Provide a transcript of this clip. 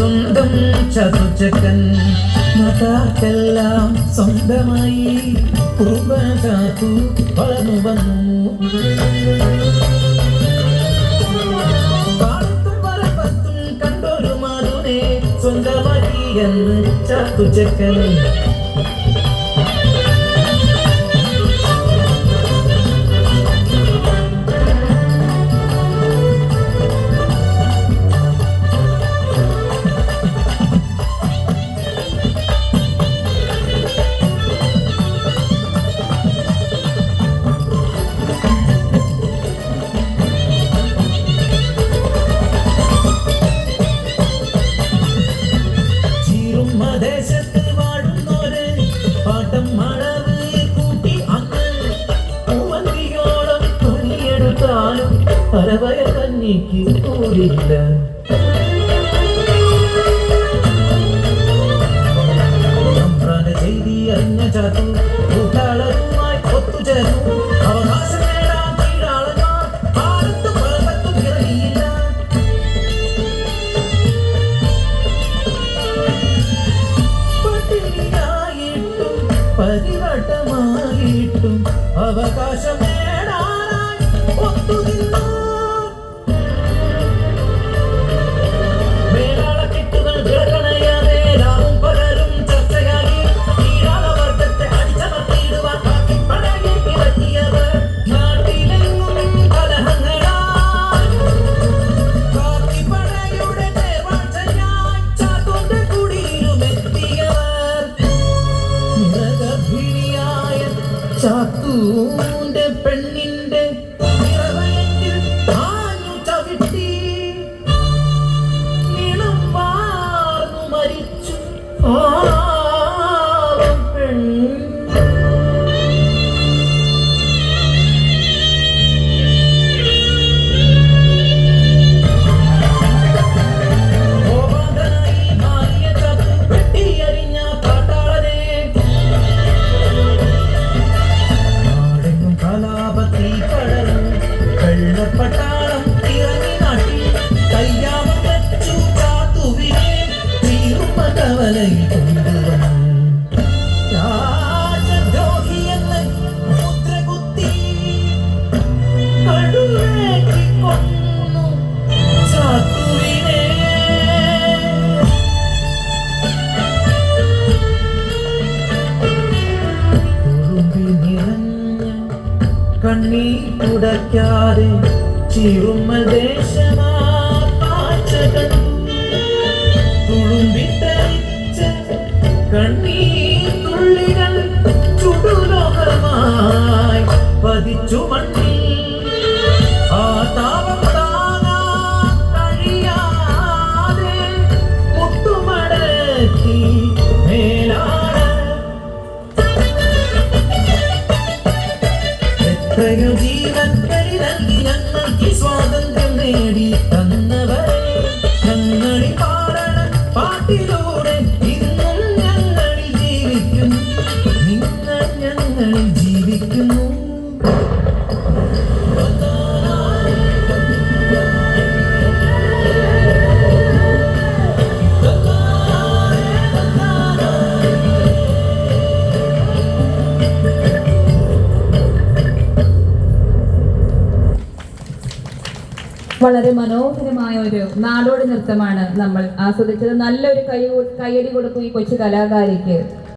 സ്വന്തം ചതുചക്കൻ മതാർക്കെല്ലാം സ്വന്തമായി ചാത്തു വളർന്നു വന്നു. കണ്ടൊരു മാറുനെ സ്വന്തമായി എന്ന് ചാത്തുച്ചക്കൻ പരവയ കഞ്ഞിക്ക് കൂടില്ല ചെയ്തി അറിഞ്ഞ ചാത്തു കൂട്ടാളരുമായി ഒത്തുചേർന്നു. അവകാശം നേടാൻ കീഴാളന്മാർ പാടത്തും പറമ്പത്തും ഇറങ്ങിയില്ല പട്ടിണിയായിട്ടും പരിവട്ടമായിട്ടും അവകാശം നേടാനായി Ooh. തുളുമ്പി നിറഞ്ഞ കണ്ണീർ തുടയ്ക്കാതെ ചിറുമ ദേശമാ കാഴ്ച ഞങ്ങളിൽ ജീവിക്കുന്നു. വളരെ മനോഹരമായ ഒരു നാടോടി നൃത്തമാണ് നമ്മൾ ആസ്വദിച്ചത്. നല്ലൊരു കൈ കൈയടി കൊടുക്കും ഈ കൊച്ചു കലാകാരിക്ക്.